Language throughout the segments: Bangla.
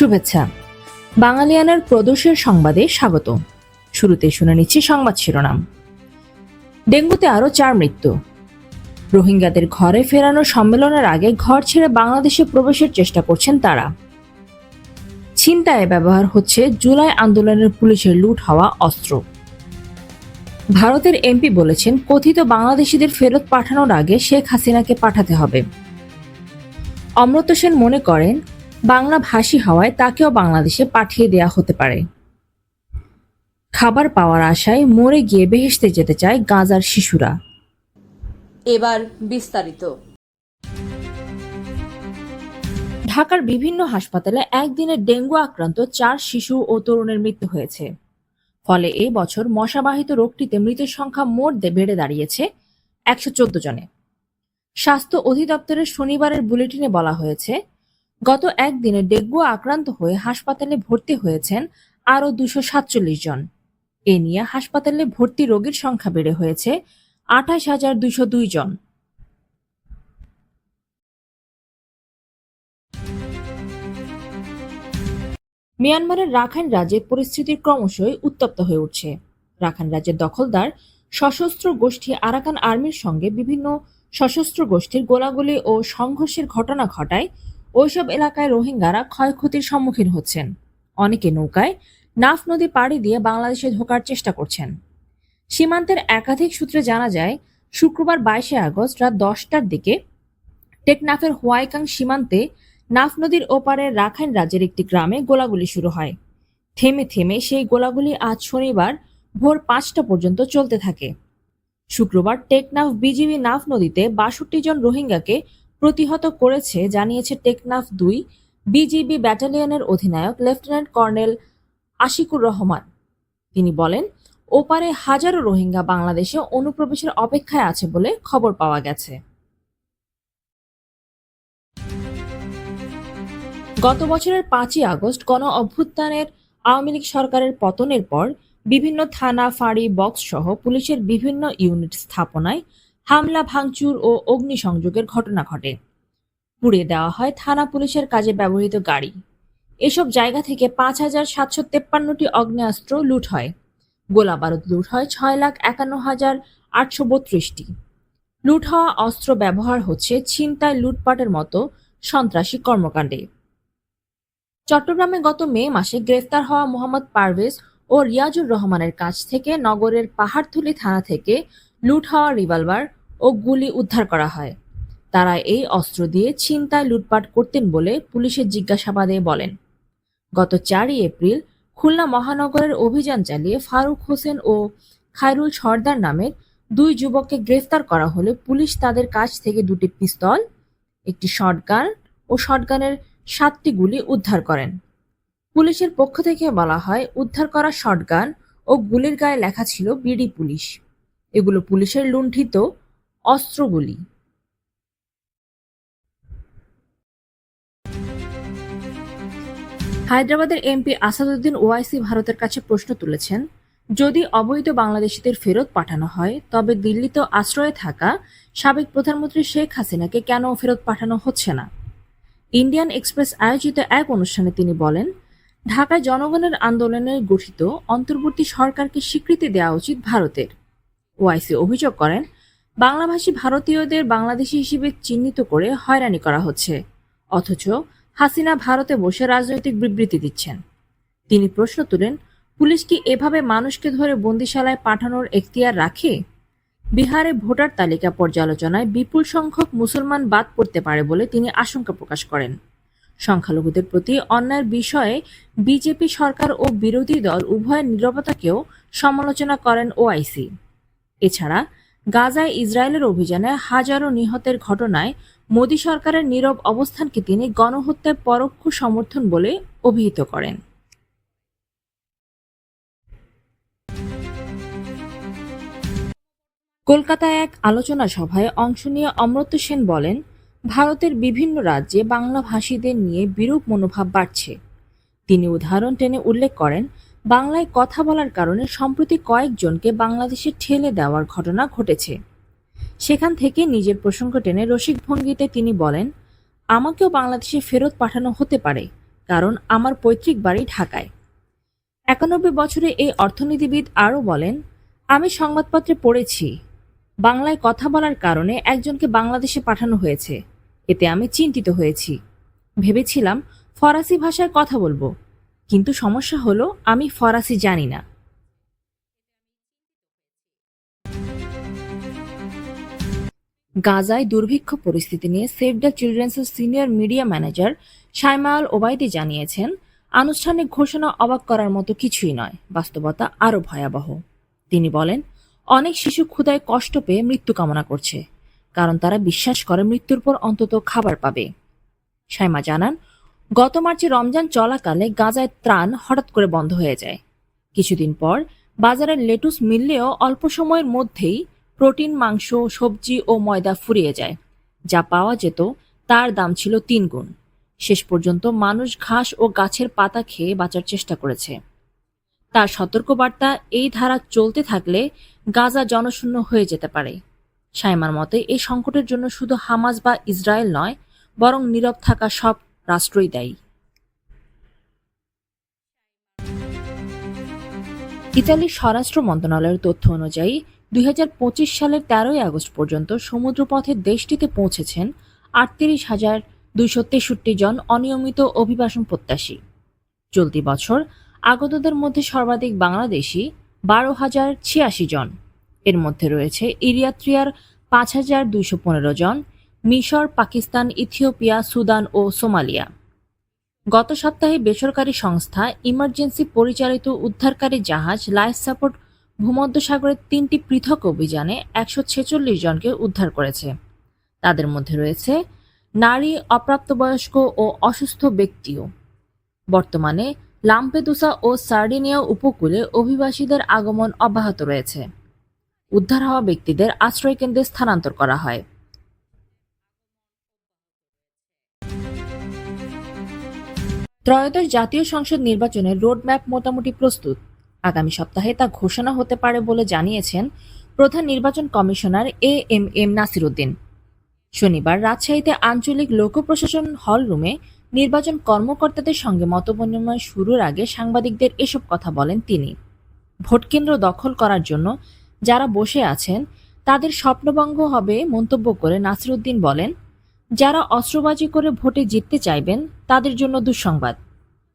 শুভেচ্ছা। বাঙালিয়ানার প্রদোষের সংবাদে স্বাগত। শুরুতে শুনে নিচ্ছি সংবাদ শিরোনাম। ডেঙ্গুতে আরও চার মৃত্যু। রোহিঙ্গাদের ঘরে ফেরানোর সম্মেলনের আগে ঘর ছেড়ে বাংলাদেশে প্রবেশের চেষ্টা করছেন তারা। ছিনতায় ব্যবহার হচ্ছে জুলাই আন্দোলনের পুলিশের লুট হওয়া অস্ত্র। ভারতের এমপি বলেছেন, কথিত বাংলাদেশিদের ফেরত পাঠানোর আগে শেখ হাসিনাকে পাঠাতে হবে। অমৃত সেন মনে করেন বাংলা ভাষী হওয়ায় তাকেও বাংলাদেশে পাঠিয়ে দেয়া হতে পারে। খাবার পাওয়ার আশায় মরে গিয়ে বেহেশতে যেতে চায় গাজার শিশুরা। এবার বিস্তারিত। ঢাকার বিভিন্ন হাসপাতালে একদিনে ডেঙ্গু আক্রান্ত চার শিশু ও তরুণের মৃত্যু হয়েছে। ফলে এই বছর মশাবাহিত রোগটিতে মৃতের সংখ্যা মোট বেড়ে দাঁড়িয়েছে একশো চোদ্দ জনে। স্বাস্থ্য অধিদপ্তরের শনিবারের বুলেটিনে বলা হয়েছে গত একদিনে ডেঙ্গু আক্রান্ত হয়ে হাসপাতালে ভর্তি হয়েছেন আরও দুশো সাতচল্লিশ জন। এ নিয়ে হাসপাতালে ভর্তি রোগীর সংখ্যা বেড়ে হয়েছে আঠাশ হাজার দুশো দুই জন। মিয়ানমারের রাখাইন রাজ্যে পরিস্থিতি ক্রমশই উত্তপ্ত হয়ে উঠছে। রাখাইন রাজ্যের দখলদার সশস্ত্র গোষ্ঠী আরাকান আর্মির সঙ্গে বিভিন্ন সশস্ত্র গোষ্ঠীর গোলাগুলি ও সংঘর্ষের ঘটনা ঘটায় ওইসব এলাকায় রোহিঙ্গারা ক্ষয়ক্ষতির সম্মুখীন হচ্ছেন। অনেকে নৌকায় নাফ নদী পাড়ি দিয়ে বাংলাদেশে ঢোকার চেষ্টা করছেন। সীমান্তের একাধিক সূত্রে জানা যায়, শুক্রবার বাইশে আগস্ট রাত দশটার দিকে টেকনাফের হোয়াইকাং সীমান্তে নাফ নদীর ওপারে রাখাইন রাজ্যের একটি গ্রামে গোলাগুলি শুরু হয়। থেমে থেমে সেই গোলাগুলি আজ শনিবার ভোর পাঁচটা পর্যন্ত চলতে থাকে। শুক্রবার টেকনাফ বিজিবি নাফ নদীতে বাষট্টি জন রোহিঙ্গাকে প্রতিহত করেছে, জানিয়েছে টেকনাফ দুই বিজিবি ব্যাটালিয়নের অধিনায়ক, লেফটেন্যান্ট কর্নেল আশিকুর রহমান। তিনি বলেন, ওপারে হাজারো রোহিঙ্গা বাংলাদেশে অনুপ্রবেশের অপেক্ষায় আছে বলে খবর পাওয়া গেছে। গত বছরের পাঁচই আগস্ট গণ অভ্যুত্থানের আওয়ামী লীগ সরকারের পতনের পর বিভিন্ন থানা, ফাঁড়ি বক্স সহ পুলিশের বিভিন্ন ইউনিট স্থাপনায় হামলা, ভাঙচুর ও অগ্নিসংযোগের ঘটনা ঘটে। পুড়িয়ে দেওয়া হয় থানা পুলিশের কাজে ব্যবহৃত গাড়ি। এসব জায়গা থেকে পাঁচ হাজার সাতশো তেপ্পান্নটি অগ্নেয়াস্ত্র লুট হয়। গোলা বারুদ লুট হয় ছয় লাখ একান্ন হাজার আটশো বত্রিশটি। লুট হওয়া অস্ত্র ব্যবহার হচ্ছে ছিনতাই লুটপাটের মতো সন্ত্রাসী কর্মকাণ্ডে। চট্টগ্রামে গত মে মাসে গ্রেফতার হওয়া মোহাম্মদ পারভেজ ও রিয়াজুর রহমানের কাছ থেকে নগরের পাহাড়থলি থানা থেকে লুট হওয়া রিভলভার ও গুলি উদ্ধার করা হয়। তারা এই অস্ত্র দিয়ে ছিনতাই লুটপাট করতেন বলে পুলিশের জিজ্ঞাসাবাদে বলেন। গত চারই এপ্রিল খুলনা মহানগরের অভিযান চালিয়ে ফারুক হোসেন ও খায়রুল সর্দার নামের দুই যুবককে গ্রেফতার করা হলে পুলিশ তাদের কাছ থেকে দুটি পিস্তল, একটি শটগান ও শটগানের সাতটি গুলি উদ্ধার করেন। পুলিশের পক্ষ থেকে বলা হয়, উদ্ধার করা শটগান ও গুলির গায়ে লেখা ছিল বিডি পুলিশ। এগুলো পুলিশের লুণ্ঠিত অস্ত্রগুলি হায়দ্রাবাদের এমপি আসাদুদ্দিন ওয়াইসি ভারতের কাছে প্রশ্ন তুলেছেন, যদি অবৈধ বাংলাদেশিদের ফেরত পাঠানো হয়, তবে দিল্লিতে আশ্রয়ে থাকা সাবেক প্রধানমন্ত্রী শেখ হাসিনাকে কেন ফেরত পাঠানো হচ্ছে না? ইন্ডিয়ান এক্সপ্রেস আয়োজিত এক অনুষ্ঠানে তিনি বলেন, ঢাকায় জনগণের আন্দোলনে গঠিত অন্তর্বর্তী সরকারকে স্বীকৃতি দেওয়া উচিত ভারতের। ওয়াইসি অভিযোগ করেন বাংলাভাষী ভারতীয়দের বাংলাদেশি হিসেবে চিহ্নিত করে হয়রানি করা হচ্ছে। অথচ হাসিনা ভারতে বসে রাজনৈতিক বিবৃতি দিচ্ছেন। তিনি প্রশ্ন তুলেন, পুলিশ কি এভাবে মানুষকে ধরে বন্দিশালায় পাঠানোর এখতিয়ার রাখে? বিহারে ভোটার তালিকা পর্যালোচনায় বিপুল সংখ্যক মুসলমান বাদ পড়তে পারে বলে তিনি আশঙ্কা প্রকাশ করেন। সংখ্যালঘুদের প্রতি অন্যায়ের বিষয়ে বিজেপি সরকার ও বিরোধী দল উভয়ের নীরবতাকেও সমালোচনা করেন ওআইসি। এছাড়া গাজায় ইসরায়েলের অভিযানে হাজারো নিহতের ঘটনায় মোদী সরকারের নীরব অবস্থানকে তিনি গণহত্যার পরোক্ষ সমর্থন বলে অভিহিত করেন। কলকাতায় এক আলোচনা সভায় অংশ নিয়ে অমর্ত্য সেন বলেন, ভারতের বিভিন্ন রাজ্যে বাংলা ভাষীদের নিয়ে বিরূপ মনোভাব বাড়ছে। তিনি উদাহরণ টেনে উল্লেখ করেন বাংলায় কথা বলার কারণে সম্প্রতি কয়েকজনকে বাংলাদেশে ঠেলে দেওয়ার ঘটনা ঘটেছে। সেখান থেকে নিজের প্রসঙ্গ টেনে রসিক ভঙ্গিতে তিনি বলেন, আমাকেও বাংলাদেশে ফেরত পাঠানো হতে পারে, কারণ আমার পৈতৃক বাড়ি ঢাকায়। একানব্বই বছরে এই অর্থনীতিবিদ আরও বলেন, আমি সংবাদপত্রে পড়েছি, বাংলায় কথা বলার কারণে একজনকে বাংলাদেশে পাঠানো হয়েছে, এতে আমি চিন্তিত হয়েছি। ভেবেছিলাম ফরাসি ভাষায় কথা বলব কিন্তু সমস্যা হলো, আমি ফরাসি জানি না। গাজায় দুর্ভিক্ষ পরিস্থিতি নিয়ে সেভ দ্য চিলড্রেন্সের সিনিয়র মিডিয়া ম্যানেজার সাইমাল ওবায়দি জানিয়েছেন, আনুষ্ঠানিক ঘোষণা অবাক করার মতো কিছুই নয়, বাস্তবতা আরও ভয়াবহ। তিনি বলেন, অনেক শিশু ক্ষুধায় কষ্ট পেয়ে মৃত্যু কামনা করছে, কারণ তারা বিশ্বাস করে মৃত্যুর পর অন্তত খাবার পাবে। সাইমা জানান গত মার্চে রমজান চলাকালে গাজায় ত্রাণ হঠাৎ করে বন্ধ হয়ে যায়। কিছুদিন পর বাজারে লেটুস মিললেও অল্প সময়ের মধ্যেই প্রোটিন, মাংস, সবজি ও ময়দা ফুরিয়ে যায়। যা পাওয়া যেত তার দাম ছিল তিন গুণ। শেষ পর্যন্ত মানুষ ঘাস ও গাছের পাতা খেয়ে বাঁচার চেষ্টা করেছে। তার সতর্কবার্তা এই ধারা চলতে থাকলে গাজা জনশূন্য হয়ে যেতে পারে। সাইমার মতে, এই সংকটের জন্য শুধু হামাজ বা ইসরায়েল নয়, বরং নীরব থাকা সব রাষ্ট্রই দায়ী। ইতালির স্বরাষ্ট্র মন্ত্রণালয়ের তথ্য অনুযায়ী, দুই হাজার পঁচিশ সালের তেরোই আগস্ট পর্যন্ত সমুদ্রপথে দেশটিতে পৌঁছেছেন আটত্রিশ হাজার দুইশো তেষট্টি জন অনিয়মিত অভিবাসন প্রত্যাশী। চলতি বছর আগতদের মধ্যে সর্বাধিক বাংলাদেশি বারো হাজার ছিয়াশি জন। এর মধ্যে রয়েছে ইরিয়াত্রিয়ার পাঁচ হাজার দুইশো পনেরো জন মিশর, পাকিস্তান, ইথিওপিয়া, সুদান ও সোমালিয়া। গত সপ্তাহে বেসরকারি সংস্থা ইমার্জেন্সি পরিচালিত উদ্ধারকারী জাহাজ লাইফ সাপোর্ট ভূমধ্যসাগরের তিনটি পৃথক অভিযানে একশো ছেচল্লিশ জনকে উদ্ধার করেছে। তাদের মধ্যে রয়েছে নারী, অপ্রাপ্তবয়স্ক ও অসুস্থ ব্যক্তিও। বর্তমানে লাম্পেদুসা ও সার্ডিনিয়া উপকূলে অভিবাসীদের আগমন অব্যাহত রয়েছে। উদ্ধার হওয়া ব্যক্তিদের আশ্রয়কেন্দ্রে স্থানান্তর করা হয়। ত্রয়োদশ জাতীয় সংসদ নির্বাচনের রোডম্যাপ মোটামুটি প্রস্তুত। আগামী সপ্তাহে তা ঘোষণা হতে পারে বলে জানিয়েছেন প্রধান নির্বাচন commissioner A M M Nasiruddin. শনিবার রাজশাহীতে আঞ্চলিক লোক প্রশাসন হল রুমে নির্বাচন কর্মকর্তাদের সঙ্গে মতবিনিময় শুরুর আগে সাংবাদিকদের এসব কথা বলেন তিনি। ভোটকেন্দ্র দখল করার জন্য যারা বসে আছেন, তাদের স্বপ্নভঙ্গ হবে মন্তব্য করে নাসিরুদ্দিন বলেন যারা অস্ত্রবাজি করে ভোটে জিততে চাইবেন, তাদের জন্য দুঃসংবাদ।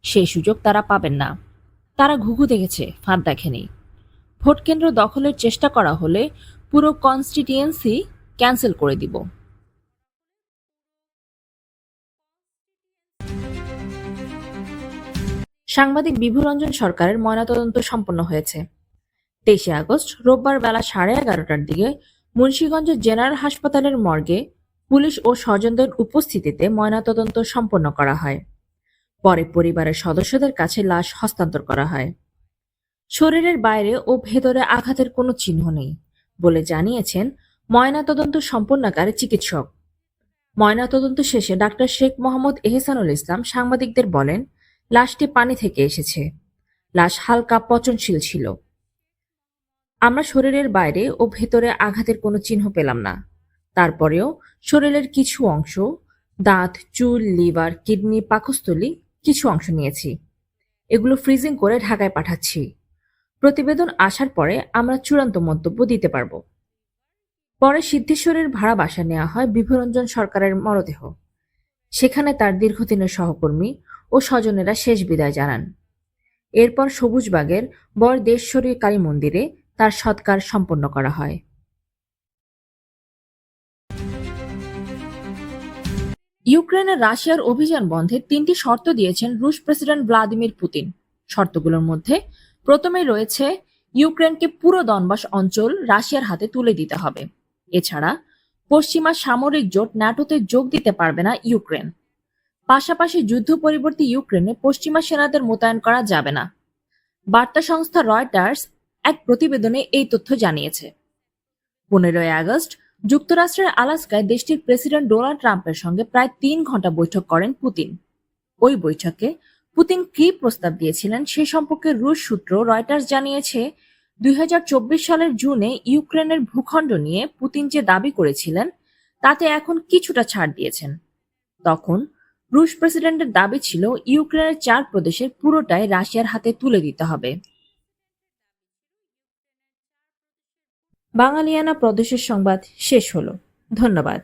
সেই সুযোগ তারা পাবেন না। তারা ঘুঘু দেখেছে, ফাঁদ দেখেনি। ভোট কেন্দ্র দখলের চেষ্টা করা হলে পুরো কনস্টিটিউয়েন্সি ক্যান্সেল করে দিব। সাংবাদিক বিভুরঞ্জন সরকারের ময়নাতদন্ত সম্পন্ন হয়েছে। তেইশে আগস্ট রোববার বেলা সাড়ে এগারোটার দিকে মুন্সীগঞ্জ জেনারেল হাসপাতালের মর্গে পুলিশ ও স্বজনদের উপস্থিতিতে ময়নাতদন্ত সম্পন্ন করা হয়। পরে পরিবারের সদস্যদের কাছে লাশ হস্তান্তর করা হয়। শরীরের বাইরে ও ভেতরে আঘাতের কোনো চিহ্ন নেই বলে জানিয়েছেন ময়নাতদন্ত সম্পন্নকারী চিকিৎসক। ময়নাতদন্ত শেষে ডাক্তার শেখ মোহাম্মদ এহসানুল ইসলাম সাংবাদিকদের বলেন, লাশটি পানি থেকে এসেছে। লাশ হালকা পচনশীল ছিল। আমরা শরীরের বাইরে ও ভেতরে আঘাতের কোনো চিহ্ন পেলাম না। তারপরেও শরীরের কিছু অংশ, দাঁত, চুল, লিভার, কিডনি, পাকস্থলী কিছু অংশ নিয়েছি। এগুলো ফ্রিজিং করে ঢাকায় পাঠাচ্ছি। প্রতিবেদন আসার পরে আমরা চূড়ান্ত মন্তব্য দিতে পারব। পরে সিদ্ধেশ্বরের ভাড়া বাসা নেওয়া হয় বিভুরঞ্জন সরকারের মরদেহ। সেখানে তার দীর্ঘদিনের সহকর্মী ও স্বজনেরা শেষ বিদায় জানান। এরপর সবুজবাগের বর দেশ্বরী কালী মন্দিরে তার সৎকার সম্পন্ন করা হয়। ইউক্রেনে রাশিয়ার অভিযান বন্ধে তিনটি শর্ত দিয়েছেন রুশ প্রেসিডেন্ট ভ্লাদিমির পুতিন। শর্তগুলোর মধ্যে প্রথমে রয়েছে, ইউক্রেনকে পুরো দনবাস অঞ্চল রাশিয়ার হাতে তুলে দিতে হবে। এছাড়া, পশ্চিমা সামরিক জোট ন্যাটোতে যোগ দিতে পারবে না ইউক্রেন। পাশাপাশি যুদ্ধ পরিবর্তী ইউক্রেনে পশ্চিমা সেনাদের মোতায়েন করা যাবে না। বার্তা সংস্থা রয়টার্স এক প্রতিবেদনে এই তথ্য জানিয়েছে। পনেরোই আগস্ট যুক্তরাষ্ট্রের আলাস্কায় দেশটির প্রেসিডেন্ট ডোনাল্ড ট্রাম্পের সঙ্গে প্রায় তিন ঘণ্টা বৈঠক করেন পুতিন। ওই বৈঠকে পুতিন কি প্রস্তাব দিয়েছিলেন সে সম্পর্কে রুশ সূত্র রয়টার্স জানিয়েছে, দুই হাজার চব্বিশ সালের জুনে ইউক্রেনের ভূখণ্ড নিয়ে পুতিন যে দাবি করেছিলেন, তাতে এখন কিছুটা ছাড় দিয়েছেন। তখন রুশ প্রেসিডেন্টের দাবি ছিল, ইউক্রেনের চার প্রদেশের পুরোটাই রাশিয়ার হাতে তুলে দিতে হবে। বাঙালিয়ানা প্রদেশের সংবাদ শেষ হলো। ধন্যবাদ।